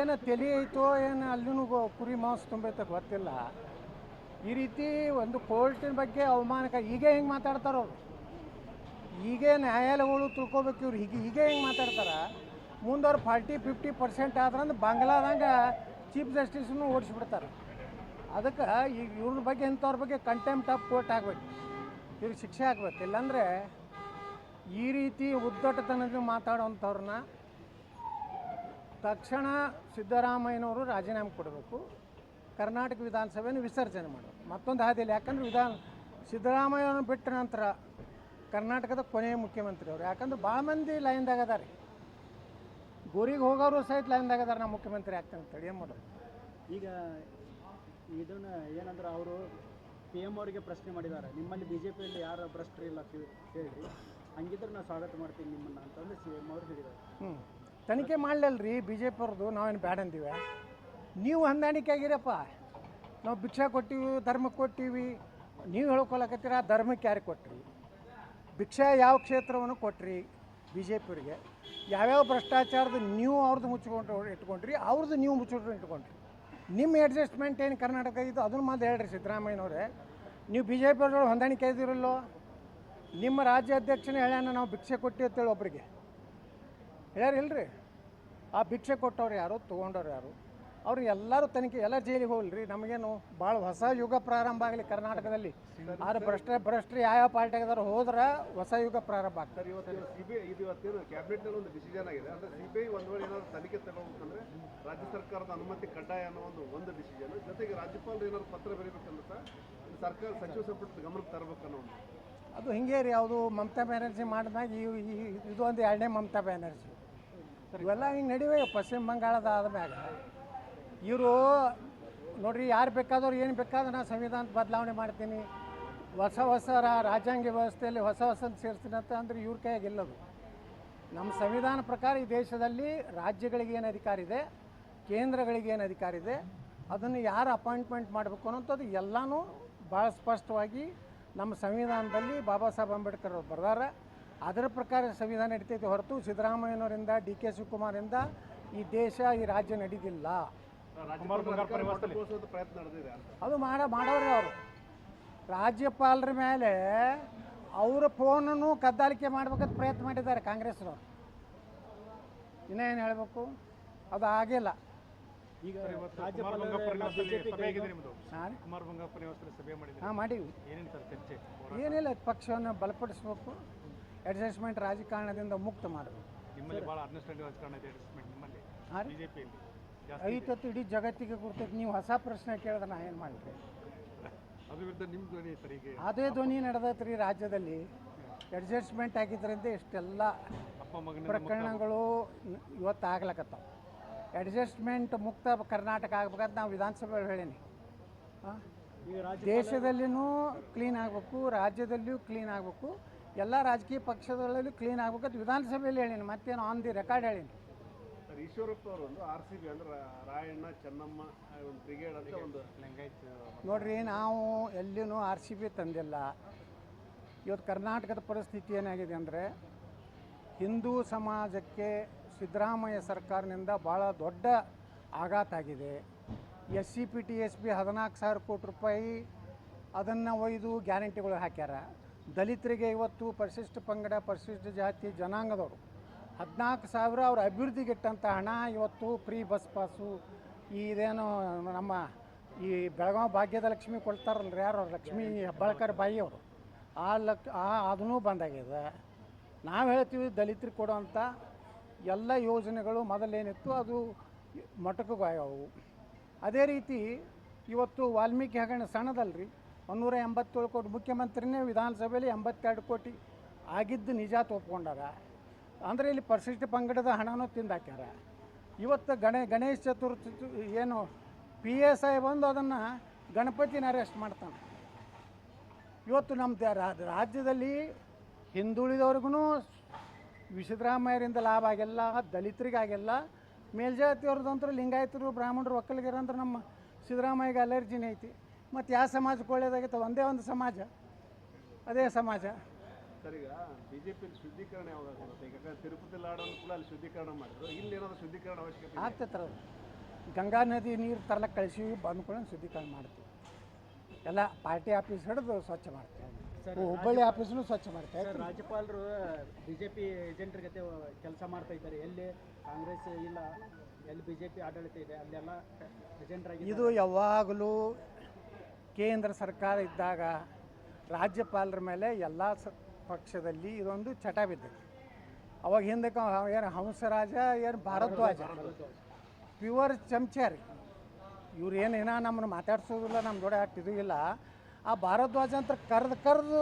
ಏನು ತಲೆ ಐತೋ ಏನು ಅಲ್ಲಿನೂ ಗೊ- ಕುರಿ ಮಾಂಸ ತುಂಬೈತೆ ಗೊತ್ತಿಲ್ಲ. ಈ ರೀತಿ ಒಂದು ಕೋರ್ಟಿನ ಬಗ್ಗೆ ಅವಮಾನಕ ಹೀಗೆ ಹೆಂಗೆ ಮಾತಾಡ್ತಾರೋ ಈಗೇ ನ್ಯಾಯಾಲಯಗಳು ತಿಳ್ಕೊಬೇಕು ಇವ್ರು. ಹೀಗೆ ಹೀಗೆ ಹೆಂಗೆ ಮಾತಾಡ್ತಾರ? ಮುಂದವ್ರು ಫಾರ್ಟಿ ಫಿಫ್ಟಿ ಪರ್ಸೆಂಟ್ ಆದ್ರಂದ್ರೆ ಬಾಂಗ್ಲಾದಾಗ ಚೀಫ್ ಜಸ್ಟಿಸ್ನು ಓಡಿಸ್ಬಿಡ್ತಾರೆ. ಅದಕ್ಕೆ ಈಗ ಇವ್ರ ಬಗ್ಗೆ ಇಂಥವ್ರ ಬಗ್ಗೆ ಕಂಟೆಂಪ್ಟ್ ಆಫ್ ಕೋರ್ಟ್ ಆಗಬೇಕು. ಇವ್ರಿಗೆ ಶಿಕ್ಷೆ ಆಗಬೇಕು. ಇಲ್ಲಾಂದರೆ ಈ ರೀತಿ ಉದ್ದಟತನದ ಮಾತಾಡೋವಂಥವ್ರನ್ನ ತಕ್ಷಣ ಸಿದ್ದರಾಮಯ್ಯನವರು ರಾಜೀನಾಮೆ ಕೊಡಬೇಕು. ಕರ್ನಾಟಕ ವಿಧಾನಸಭೆಯನ್ನು ವಿಸರ್ಜನೆ ಮಾಡಬೇಕು. ಮತ್ತೊಂದು ಹಾದಿಯಲ್ಲಿ ಯಾಕಂದ್ರೆ ವಿಧಾನ ಸಿದ್ದರಾಮಯ್ಯವ್ರನ್ನ ಬಿಟ್ಟ ನಂತರ ಕರ್ನಾಟಕದ ಕೊನೆಯ ಮುಖ್ಯಮಂತ್ರಿ ಅವರು ಯಾಕಂದ್ರೆ ಭಾಳ ಮಂದಿ ಲೈನ್ದಾಗ ಅದಾರೆ. ಗೋರಿಗೆ ಹೋಗೋರು ಸಹಿತ ಲೈನ್ದಾಗ ಅದಾರೆ ನಮ್ಮ ಮುಖ್ಯಮಂತ್ರಿ ಯಾಕಂದ್ರೆ ಅಂತೇಳಿ ಏನು ಮಾಡೋದು? ಈಗ ಇದನ್ನ ಏನಂದ್ರೆ ಅವರು ಪಿ ಎಂ ಅವರಿಗೆ ಪ್ರಶ್ನೆ ಮಾಡಿದ್ದಾರೆ. ನಿಮ್ಮಲ್ಲಿ ಬಿ ಜೆ ಪಿಯಲ್ಲಿ ಯಾರು ಭ್ರಷ್ಟರಿಲ್ಲ ಕೇಳಿ ಹೇಳಿ. ಹಂಗಿದ್ರೆ ನಾವು ಸ್ವಾಗತ ಮಾಡ್ತೀನಿ ನಿಮ್ಮನ್ನು ಅಂತಂದು ಸಿ ಎಂ ಅವರು ಹೇಳಿದ್ದಾರೆ. ಹ್ಞೂ ತನಿಖೆ ಮಾಡಲಲ್ರಿ ಬಿ ಜೆ ಪಿ ಅವ್ರದ್ದು ನಾವೇನು ಬ್ಯಾಡ ಅಂತೀವಿ ನೀವು ಹೊಂದಾಣಿಕೆ ಆಗಿರಪ್ಪ ನಾವು ಭಿಕ್ಷೆ ಕೊಟ್ಟಿವಿ ಧರ್ಮಕ್ಕೆ ಕೊಟ್ಟಿವಿ. ನೀವು ಹೇಳ್ಕೊಳಕತ್ತೀರ ಆ ಧರ್ಮಕ್ಕೆ ಯಾರಿಗೆ ಕೊಟ್ರಿ? ಭಿಕ್ಷೆ ಯಾವ ಕ್ಷೇತ್ರವನ್ನು ಕೊಟ್ರಿ ಬಿ ಜೆ ಪಿಯವ್ರಿಗೆ ಯಾವ್ಯಾವ ಭ್ರಷ್ಟಾಚಾರದ ನೀವು ಅವ್ರದ್ದು ಮುಚ್ಚಿಕೊಂಡು ಇಟ್ಕೊಂಡ್ರಿ, ಅವ್ರದ್ದು ನೀವು ಮುಚ್ಚಿಕೊಂಡು ಇಟ್ಕೊಂಡ್ರಿ. ನಿಮ್ಮ ಅಡ್ಜಸ್ಟ್ಮೆಂಟ್ ಏನು ಕರ್ನಾಟಕ ಇದು ಅದನ್ನು ಮಾತು ಹೇಳ್ರಿ ಸಿದ್ದರಾಮಯ್ಯನವರೇ. ನೀವು ಬಿ ಜೆ ಪಿಯವ್ರ ಹೊಂದಾಣಿಕೆ ಇದ್ದೀರಲ್ಲೋ ನಿಮ್ಮ ರಾಜ್ಯ ಅಧ್ಯಕ್ಷನೇ ಹೇಳ್ಯಾನ ನಾವು ಭಿಕ್ಷೆ ಕೊಟ್ಟಿ ಅಂತೇಳಿ ಒಬ್ಬರಿಗೆ ಹೇಳ್ಯಾರ ಇಲ್ರಿ. ಆ ಭಿಕ್ಷೆ ಕೊಟ್ಟವ್ರು ಯಾರು ತೊಗೊಂಡವ್ರು ಯಾರು. ಅವ್ರು ಎಲ್ಲರೂ ತನಿಖೆ ಎಲ್ಲ ಜೈಲಿಗೆ ಹೋಗ್ಲಿ ನಮಗೇನು ಭಾಳ ಹೊಸ ಯುಗ ಪ್ರಾರಂಭ ಆಗಲಿ ಕರ್ನಾಟಕದಲ್ಲಿ. ಆದ್ರೆ ಭ್ರಷ್ಟ ಭ್ರಷ್ಟರು ಯಾವ ಪಾರ್ಟಿಯಾಗದಾರ ಹೋದ್ರೆ ಹೊಸ ಯುಗ ಪ್ರಾರಂಭ ಆಗ್ತದೆ ಇವತ್ತು ಸಿಬಿಐ ಇದು ಇವತ್ತೇನು ಕ್ಯಾಬಿನೆಟ್ನಲ್ಲಿ ಒಂದು ಡಿಸಿಷನ್ ಆಗಿದೆ. ಅಂದ್ರೆ ಸಿಬಿಐ ಒಂದು ವೇಳೆ ಏನಾದ್ರು ತನಿಖೆ ತಗೋಬೇಕಂದ್ರೆ ರಾಜ್ಯ ಸರ್ಕಾರದ ಅನುಮತಿ ಕಡ್ಡಾಯ ಅನ್ನೋ ಒಂದು ಒಂದು ಡಿಸಿಷನ್. ಜೊತೆಗೆ ರಾಜ್ಯಪಾಲರು ಏನಾದ್ರು ಪತ್ರ ಬರೀಬೇಕಂದ್ರೆ ಸರ್ಕಾರ ಸಚಿವ ಸಂಪುಟದ ಗಮನಕ್ಕೆ ತರಬೇಕನ್ನೋ ಒಂದು. ಅದು ಹಿಂಗೆ ರೀ ಯಾವುದು ಮಮತಾ ಬ್ಯಾನರ್ಜಿ ಮಾಡಿದಾಗ ಇದು ಒಂದು ಎರಡನೇ ಮಮತಾ ಬ್ಯಾನರ್ಜಿ. ಇವೆಲ್ಲ ಹಿಂಗೆ ನಡಿವೆ. ಪಶ್ಚಿಮ ಬಂಗಾಳದ ಆದ್ಮ್ಯಾಗ ಇವರು ನೋಡ್ರಿ, ಯಾರು ಬೇಕಾದವ್ರು, ಏನು ಬೇಕಾದ್ರೆ ನಾನು ಸಂವಿಧಾನ ಬದಲಾವಣೆ ಮಾಡ್ತೀನಿ. ಹೊಸ ಹೊಸ ರಾಜ್ಯಾಂಗ ವ್ಯವಸ್ಥೆಯಲ್ಲಿ ಹೊಸ ಹೊಸ ಸೇರಿಸ್ತೀನಿ ಅಂತ ಅಂದ್ರೆ ಇವ್ರ ಕೈಯಾಗಿಲ್ಲದು ನಮ್ಮ ಸಂವಿಧಾನ ಪ್ರಕಾರ ಈ ದೇಶದಲ್ಲಿ ರಾಜ್ಯಗಳಿಗೆ ಏನು ಅಧಿಕಾರ ಇದೆ, ಕೇಂದ್ರಗಳಿಗೆ ಏನು ಅಧಿಕಾರ ಇದೆ, ಅದನ್ನು ಯಾರು ಅಪಾಯಿಂಟ್ಮೆಂಟ್ ಮಾಡಬೇಕು ಅನ್ನೋಂಥದ್ದು ಎಲ್ಲನೂ ಭಾಳ ಸ್ಪಷ್ಟವಾಗಿ ನಮ್ಮ ಸಂವಿಧಾನದಲ್ಲಿ ಬಾಬಾ ಸಾಹೇಬ್ ಅಂಬೇಡ್ಕರ್ ಅವ್ರು ಬರ್ದಾರ. ಅದರ ಪ್ರಕಾರ ಸಂವಿಧಾನ ನಡೀತೈತೆ ಹೊರತು ಸಿದ್ದರಾಮಯ್ಯನವರಿಂದ ಡಿ ಕೆ ಶಿವಕುಮಾರಿಂದ ಈ ದೇಶ ಈ ರಾಜ್ಯ ನಡೆದಿದೆ ಅದು ಮಾಡ ಮಾಡೋರೇ ಅವರು. ರಾಜ್ಯಪಾಲರ ಮೇಲೆ ಅವರ ಫೋನನ್ನು ಕದ್ದಾಲಿಕೆ ಮಾಡ್ಬೇಕಂತ ಪ್ರಯತ್ನ ಮಾಡಿದ್ದಾರೆ ಕಾಂಗ್ರೆಸ್ನವರು. ಇನ್ನೇನು ಹೇಳಬೇಕು? ಅದು ಆಗಿಲ್ಲ ಈಗ ಹಾಂ ಮಾಡಿವಿ. ಏನಿಲ್ಲ ಪಕ್ಷವನ್ನು ಬಲಪಡಿಸ್ಬೇಕು. ಅಡ್ಜಸ್ಟ್ಮೆಂಟ್ ರಾಜಕಾರಣದಿಂದ ಮುಕ್ತ ಮಾಡಬೇಕು. ನಿಮ್ಮಲ್ಲಿ ಭಾಳ ಅಂಡರ್ಸ್ಟ್ಯಾಂಡಿಂಗ್ ರಾಜಕಾರಣ ಇದೆ ಅಡ್ಜಸ್ಟ್ಮೆಂಟ್ ನಿಮ್ಮಲ್ಲಿ ಹಾಂ ರೀ? ಬಿಜೆಪಿಯಲ್ಲಿ. ಜಾಸ್ತಿ ಐತತ್ತು ಇಡೀ ಜಗತ್ತಿಗೆ ಗುರ್ತೈತೆ ನೀವು ಹೊಸ ಪ್ರಶ್ನೆ ಕೇಳಿದ್ರೆ ನಾ ಏನು ಮಾಡ್ತೇನೆ ಅದ್ರ ವಿರುದ್ಧ ನಿಮ್ಮ ಧ್ವನಿ ಸರ್ ಈಗ ಅದೇ ಧ್ವನಿ ನಡೆದೈತ್ರಿ ರಾಜ್ಯದಲ್ಲಿ. ಅಡ್ಜಸ್ಟ್ಮೆಂಟ್ ಆಗಿದ್ದರಿಂದ ಇಷ್ಟೆಲ್ಲ ಅಪ್ಪ ಮಗನ ಪ್ರಕರಣಗಳು ಇವತ್ತು ಆಗ್ಲಕತ್ತಾವ ಅಡ್ಜಸ್ಟ್ಮೆಂಟ್ ಮುಕ್ತ ಕರ್ನಾಟಕ ಆಗ್ಬೇಕಂತ ನಾವು ವಿಧಾನಸಭೆ ಹೇಳೀನಿ. ಆ? ದೇಶದಲ್ಲಿನೂ ಕ್ಲೀನ್ ಆಗಬೇಕು ರಾಜ್ಯದಲ್ಲಿಯೂ ಕ್ಲೀನ್ ಆಗಬೇಕು ಎಲ್ಲ ರಾಜಕೀಯ ಪಕ್ಷದಲ್ಲೂ ಕ್ಲೀನ್ ಆಗಬೇಕು ಅದು ವಿಧಾನಸಭೆಯಲ್ಲಿ ಹೇಳೀನಿ ಮತ್ತೇನು ಆನ್ ದಿ ರೆಕಾರ್ಡ್ ಹೇಳೀನಿ. ಸರ್ ಈಶ್ವರಪ್ಪ ಅವರು ಒಂದು ಆರ್ ಸಿ ಬಿ ಅಂದ್ರೆ ರಾಯಣ್ಣ ಚೆನ್ನಮ್ಮ ಒಂದು ಬ್ರಿಗೇಡ್ ಅಂತ ಒಂದು ನೋಡ್ರಿ ನಾವು ಎಲ್ಲಿನೂ ಆರ್ ಸಿ ಬಿ ತಂದಿಲ್ಲ. ಇವತ್ತು ಕರ್ನಾಟಕದ ಪರಿಸ್ಥಿತಿ ಏನಾಗಿದೆ ಅಂದರೆ ಹಿಂದೂ ಸಮಾಜಕ್ಕೆ ಸಿದ್ದರಾಮಯ್ಯ ಸರ್ಕಾರದಿಂದ ಭಾಳ ದೊಡ್ಡ ಆಘಾತ ಆಗಿದೆ. S C P T, S B ಹದಿನಾಲ್ಕು ಸಾವಿರ ಕೋಟಿ ರೂಪಾಯಿ ಅದನ್ನು ಒಯ್ದು ಗ್ಯಾರಂಟಿಗಳು ಹಾಕ್ಯಾರ. ದಲಿತರಿಗೆ ಇವತ್ತು ಪರಿಶಿಷ್ಟ ಪಂಗಡ, ಪರಿಶಿಷ್ಟ ಜಾತಿ, ಜನಾಂಗದವರು ಹದಿನಾಲ್ಕು ಸಾವಿರ ಅವ್ರ ಅಭಿವೃದ್ಧಿಗಿಟ್ಟಂಥ ಹಣ ಇವತ್ತು ಫ್ರೀ ಬಸ್ ಪಾಸು ಇದೇನು ನಮ್ಮ ಈ ಬೆಳಗಾವಿ ಭಾಗ್ಯದ ಲಕ್ಷ್ಮಿ ಕೊಡ್ತಾರಲ್ರಿ ಯಾರು ಲಕ್ಷ್ಮಿ ಲಕ್ಷ್ಮೀ ಹೆಬ್ಬಾಳ್ಕರ್ ಬಾಯಿಯವರು ಆ ಲಕ್ ಆ ಅದನ್ನೂ ಬಂದಾಗಿದೆ ನಾವು ಹೇಳ್ತೀವಿ ದಲಿತರಿಗೆ ಕೊಡುವಂಥ ಎಲ್ಲ ಯೋಜನೆಗಳು ಮೊದಲೇನಿತ್ತು, ಅದು ಮೊಟಕುಗಾಯವು. ಅದೇ ರೀತಿ ಇವತ್ತು ವಾಲ್ಮೀಕಿ ಹಗರಣ ಸಣ್ಣದಲ್ರಿ. ಒಂದೂರ ಎಂಬತ್ತೇಳು ಕೋಟಿ ಮುಖ್ಯಮಂತ್ರಿನೇ ವಿಧಾನಸಭೆಯಲ್ಲಿ ಎಂಬತ್ತೆರಡು ಕೋಟಿ ಆಗಿದ್ದು ನಿಜ ಒಪ್ಕೊಂಡಾರ. ಅಂದರೆ ಇಲ್ಲಿ ಪರಿಶಿಷ್ಟ ಪಂಗಡದ ಹಣನೂ ತಿಂದಾಕ್ಯಾರ. ಇವತ್ತು ಗಣೇ, ಗಣೇಶ ಚತುರ್ಥಿ ಏನು, ಪಿ ಎಸ್ ಐ ಬಂದು ಅದನ್ನು ಗಣಪತಿನ ಅರೆಸ್ಟ್ ಮಾಡ್ತಾನೆ. ಇವತ್ತು ನಮ್ಮ ರಾಜ್ಯದಲ್ಲಿ ಹಿಂದುಳಿದವ್ರಿಗೂ ವಿಶ್ವದ್ರಾಮಯ್ಯರಿಂದ ಲಾಭ ಆಗಿಲ್ಲ, ದಲಿತರಿಗಾಗಿಲ್ಲ ಮೇಲ್ಜಾತಿಯವ್ರದಂತೂ ಲಿಂಗಾಯತರು ಬ್ರಾಹ್ಮಣರು ಒಕ್ಕಲಿಗರಂದ್ರೆ ನಮ್ಮ ಸಿದ್ದರಾಮಯ್ಯಗೆ ಅಲರ್ಜಿನೇ ಐತಿ. ಮತ್ತು ಯಾವ ಸಮಾಜಕ್ಕೆ ಒಳ್ಳೇದಾಗೈತೆ? ಒಂದೇ ಒಂದು ಸಮಾಜ. ಅದೇ ಸಮಾಜ. ಸರ್ ಈಗ ಬಿಜೆಪಿ ಶುದ್ಧೀಕರಣ ಯಾವಾಗ ಯಾಕಂದ್ರೆ ತಿರುಪತಿ ಲಾಡನ್ನು ಕೂಡ ಅಲ್ಲಿ ಶುದ್ಧೀಕರಣ ಮಾಡಿದ್ರು. ಇಲ್ಲಿ ಏನಾದ್ರು ಶುದ್ಧೀಕರಣ ಅವಶ್ಯಕತೆ ಅದು ಗಂಗಾ ನದಿ ನೀರು ತರ್ಲಕ್ಕೆ ಕಳಿಸಿ ಬಂದ್ಕೊಂಡು ಶುದ್ಧೀಕರಣ ಮಾಡ್ತೀವಿ. ಎಲ್ಲ ಪಾರ್ಟಿ ಆಫೀಸ್ ಹಿಡಿದು ಸ್ವಚ್ಛ ಮಾಡ್ತೀವಿ. ಹುಬ್ಬಳ್ಳಿ ಆಫೀಸ್ನು ಸ್ವಚ್ಛ ಮಾಡ್ತಾ ಇದ್ದಾರೆ. ರಾಜ್ಯಪಾಲರು ಬಿಜೆಪಿ ಏಜೆಂಟ್ರ ಜೊತೆ ಕೆಲಸ ಮಾಡ್ತಾ ಇದ್ದಾರೆ. ಎಲ್ಲಿ ಕಾಂಗ್ರೆಸ್ ಇಲ್ಲ ಎಲ್ಲಿ ಬಿಜೆಪಿ ಆಡಳಿತ ಇದೆ ಅಲ್ಲೆಲ್ಲ ಏಜೆಂಟ್ರ ಇದು ಯಾವಾಗಲೂ ಕೇಂದ್ರ ಸರ್ಕಾರ ಇದ್ದಾಗ ರಾಜ್ಯಪಾಲರ ಮೇಲೆ ಎಲ್ಲ ಸ ಪಕ್ಷದಲ್ಲಿ ಇದೊಂದು ಚಟ ಬಿದ್ದಿದೆ ಅವಾಗ ಹಿಂದಕ್ಕೆ ಏನು ಹಂಸರಾಜ ಏನು ಭಾರದ್ವಾಜ ಪ್ಯೂರ್ ಚಮಚಾರಿ. ಇವ್ರು ಏನು ಏನೋ ನಮ್ಮನ್ನು ಮಾತಾಡ್ಸೋದಿಲ್ಲ ನಮ್ಮ ದೊಡ್ಡ ಆಗ್ತಿದ್ದು ಇಲ್ಲ. ಆ ಭಾರದ್ವಾಜ ಅಂತ ಕರೆದು ಕರೆದು